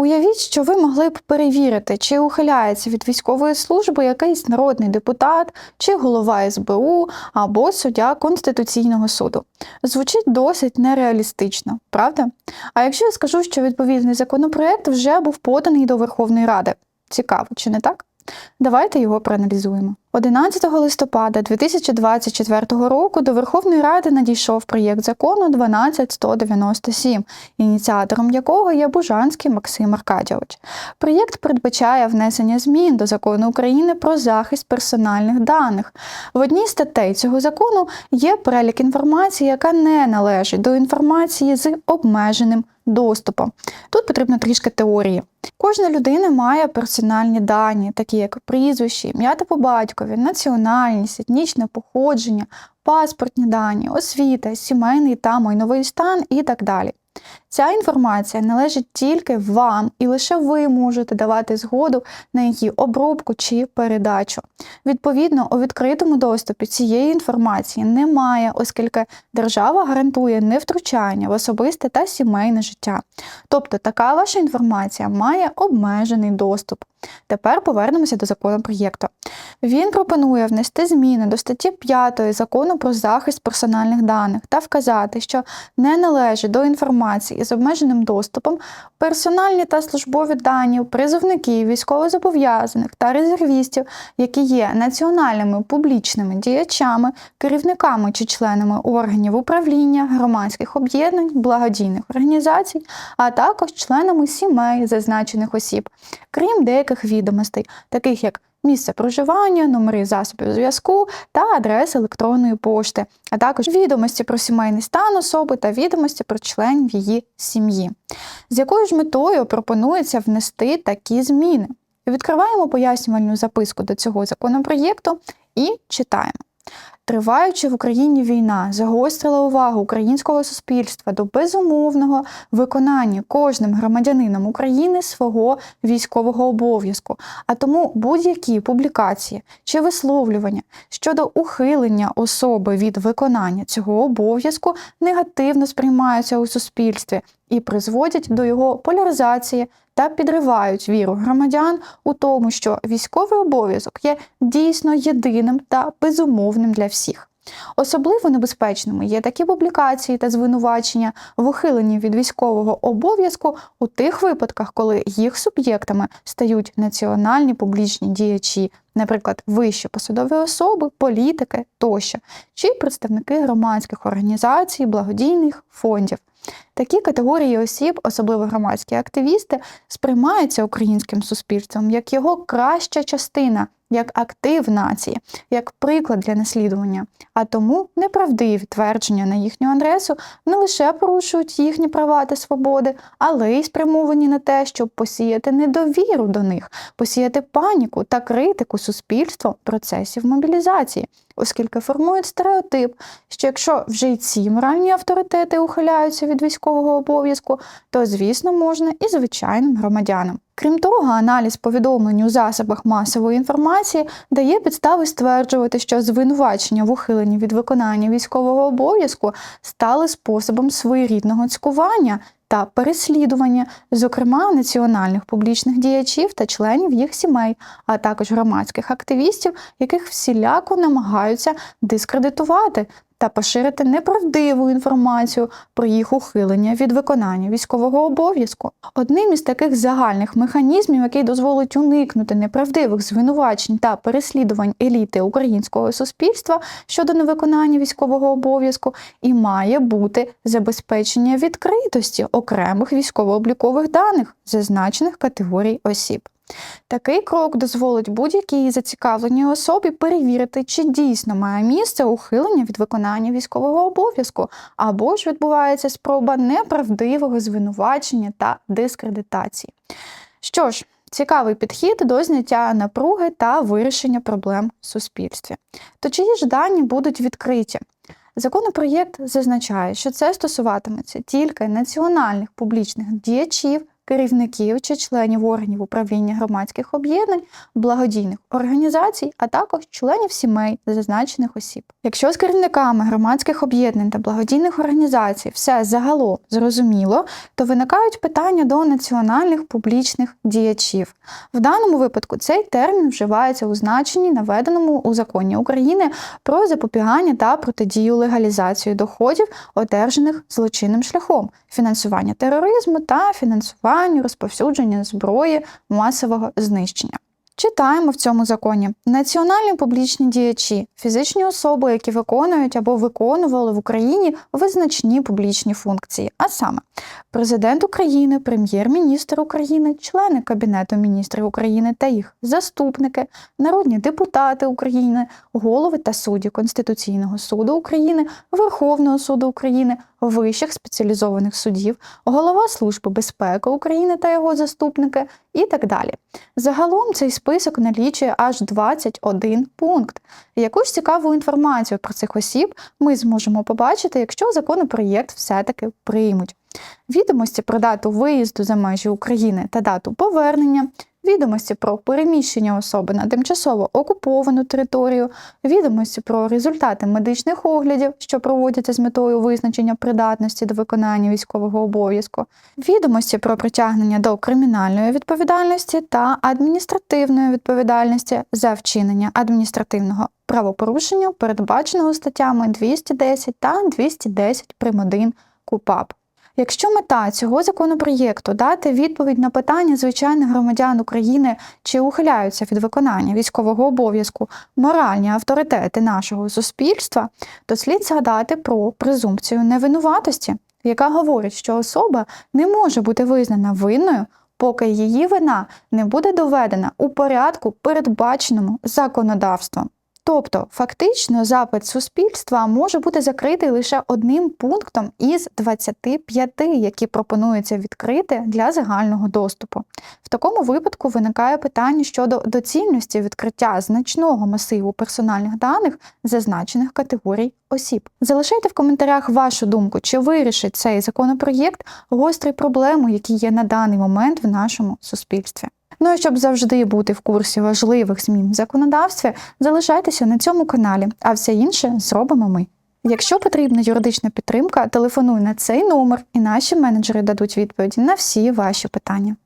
Уявіть, що ви могли б перевірити, чи ухиляється від військової служби якийсь народний депутат, чи голова СБУ або суддя Конституційного суду. Звучить досить нереалістично, правда? А якщо я скажу, що відповідний законопроект вже був поданий до Верховної Ради, цікаво, чи не так? Давайте його проаналізуємо. 11 листопада 2024 року до Верховної Ради надійшов проєкт закону 12197, ініціатором якого є Бужанський Максим Аркадійович. Проєкт передбачає внесення змін до закону України про захист персональних даних. В одній статей цього закону є перелік інформації, яка не належить до інформації з обмеженим доступом. Тут потрібно трішки теорії. Кожна людина має персональні дані, такі як прізвище, ім'я та по батькові, національність, етнічне походження, паспортні дані, освіта, сімейний та майновий стан і так далі. Ця інформація належить тільки вам, і лише ви можете давати згоду на її обробку чи передачу. Відповідно, у відкритому доступі цієї інформації немає, оскільки держава гарантує невтручання в особисте та сімейне життя. Тобто така ваша інформація має обмежений доступ. Тепер повернемося до законопроєкту. Він пропонує внести зміни до статті 5 закону про захист персональних даних та вказати, що не належить до інформації з обмеженим доступом персональні та службові дані призовників, військовозобов'язаних та резервістів, які є національними публічними діячами, керівниками чи членами органів управління, громадських об'єднань, благодійних організацій, а також членами сімей зазначених осіб, крім деяких відомостей, таких як місце проживання, номери засобів зв'язку та адреси електронної пошти, а також відомості про сімейний стан особи та відомості про членів її сім'ї. З якою ж метою пропонується внести такі зміни? Відкриваємо пояснювальну записку до цього законопроєкту і читаємо. Триваючи в Україні війна, загострила увагу українського суспільства до безумовного виконання кожним громадянином України свого військового обов'язку, а тому будь-які публікації чи висловлювання щодо ухилення особи від виконання цього обов'язку негативно сприймаються у суспільстві і призводять до його поляризації та підривають віру громадян у тому, що військовий обов'язок є дійсно єдиним та безумовним для всіх. Особливо небезпечними є такі публікації та звинувачення в ухиленні від військового обов'язку у тих випадках, коли їх суб'єктами стають національні публічні діячі, наприклад, вищі посадові особи, політики тощо, чи представники громадських організацій, благодійних фондів. Такі категорії осіб, особливо громадські активісти, сприймаються українським суспільством як його краща частина, як актив нації, як приклад для наслідування. А тому неправдиві твердження на їхню адресу не лише порушують їхні права та свободи, але й спрямовані на те, щоб посіяти недовіру до них, посіяти паніку та критику суспільства процесів мобілізації, оскільки формують стереотип, що якщо вже й ці моральні авторитети ухиляються від військового обов'язку, то звісно можна і звичайним громадянам. Крім того, аналіз повідомлень у засобах масової інформації дає підстави стверджувати, що звинувачення в ухиленні від виконання військового обов'язку стали способом своєрідного цькування та переслідування, зокрема національних публічних діячів та членів їх сімей, а також громадських активістів, яких всіляко намагаються дискредитувати та поширити неправдиву інформацію про їх ухилення від виконання військового обов'язку. Одним із таких загальних механізмів, який дозволить уникнути неправдивих звинувачень та переслідувань еліти українського суспільства щодо невиконання військового обов'язку, і має бути забезпечення відкритості окремих військово-облікових даних зазначених категорій осіб. Такий крок дозволить будь-якій зацікавленій особі перевірити, чи дійсно має місце ухилення від виконання військового обов'язку, або ж відбувається спроба неправдивого звинувачення та дискредитації. Що ж, цікавий підхід до зняття напруги та вирішення проблем в суспільстві. То чиї ж дані будуть відкриті? Законопроєкт зазначає, що це стосуватиметься тільки національних публічних діячів, керівників чи членів органів управління громадських об'єднань, благодійних організацій, а також членів сімей зазначених осіб. Якщо з керівниками громадських об'єднань та благодійних організацій все загалом зрозуміло, то виникають питання до національних публічних діячів. В даному випадку цей термін вживається у значенні, наведеному у законі України про запобігання та протидію легалізації доходів, одержаних злочинним шляхом, фінансування тероризму та фінансування розповсюдження зброї масового знищення. Читаємо в цьому законі національні публічні діячі, фізичні особи, які виконують або виконували в Україні визначні публічні функції, а саме президент України, прем'єр-міністр України, члени Кабінету міністрів України та їх заступники, народні депутати України, голови та судді Конституційного суду України, Верховного суду України, вищих спеціалізованих судів, голова Служби безпеки України та його заступники і так далі. Загалом цей список налічує аж 21 пункт. Якусь цікаву інформацію про цих осіб ми зможемо побачити, якщо законопроєкт все-таки приймуть. Відомості про дату виїзду за межі України та дату повернення, відомості про переміщення особи на тимчасово окуповану територію, відомості про результати медичних оглядів, що проводяться з метою визначення придатності до виконання військового обов'язку, відомості про притягнення до кримінальної відповідальності та адміністративної відповідальності за вчинення адміністративного правопорушення, передбаченого статтями 210 та 210 прим. 1 КУПАП. Якщо мета цього законопроєкту дати відповідь на питання звичайних громадян України, чи ухиляються від виконання військового обов'язку моральні авторитети нашого суспільства, то слід згадати про презумпцію невинуватості, яка говорить, що особа не може бути визнана винною, поки її вина не буде доведена у порядку, передбаченому законодавством. Тобто, фактично, запит суспільства може бути закритий лише одним пунктом із 25, які пропонується відкрити для загального доступу. В такому випадку виникає питання щодо доцільності відкриття значного масиву персональних даних зазначених категорій осіб. Залишайте в коментарях вашу думку, чи вирішить цей законопроєкт гострі проблеми, які є на даний момент в нашому суспільстві. Ну і щоб завжди бути в курсі важливих змін в законодавстві, залишайтеся на цьому каналі, а все інше зробимо ми. Якщо потрібна юридична підтримка, телефонуй на цей номер, і наші менеджери дадуть відповіді на всі ваші питання.